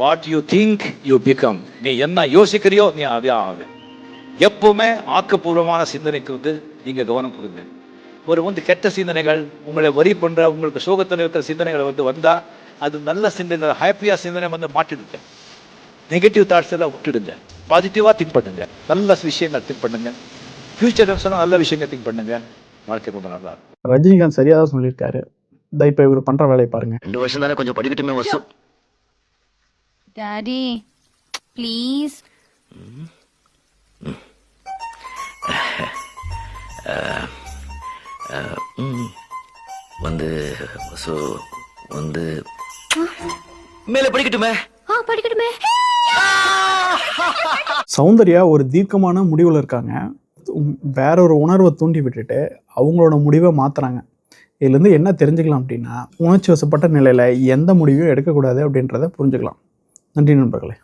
What you think you become நீ என்ன யோசிக்கிறியோ நீ அதே ஆகு. எப்பவுமே ஆக்கப்பூர்வமான சிந்தனைக்கு வந்து நீங்க கவனம் கொடுங்க. ஒரு வந்து கெட்ட சிந்தனைகள் உங்களை வரி பண்ற உங்களுக்கு சோகத்தில் இருக்கிற சிந்தனைகள் வந்து வந்தா அது நல்ல சிந்தனை ஹாப்பியா சிந்தனை வந்து மாற்றிடுங்க. நெகட்டிவ் தாட்ஸ் எல்லாம் விட்டுடுங்க. பாசிட்டிவா திங்க் பண்ணுங்க. நல்ல விஷயங்கள் திங்க் பண்ணுங்க. ஃபியூச்சர் நல்ல விஷயங்கள் திங்க் பண்ணுங்க. வாழ்க்கை ரொம்ப நல்லா ரஜினிகாந்த் சரியாக தான் சொல்லியிருக்காரு இப்போ இவர் பண்ணுற வேலையை பாருங்க. ரெண்டு வருஷம் தானே கொஞ்சம் படிக்கட்டுமே வருஷம் டாடி ப்ளீஸ் வந்து ஸோ வந்து. மேலே படிக்கட்டுமே. ஆ படிக்கட்டுமே. சௌந்தர்யா ஒரு தீர்க்கமான முடிவில் இருக்காங்க. வேற ஒரு உணர்வை தூண்டி விட்டுட்டு அவங்களோட முடிவை மாத்துறாங்க. இதுலேருந்து என்ன தெரிஞ்சுக்கலாம் அப்படின்னா உணர்ச்சி வசப்பட்ட நிலையில் எந்த முடிவையும் எடுக்கக்கூடாது அப்படின்றத புரிஞ்சுக்கலாம். நன்றி நண்பர்களே.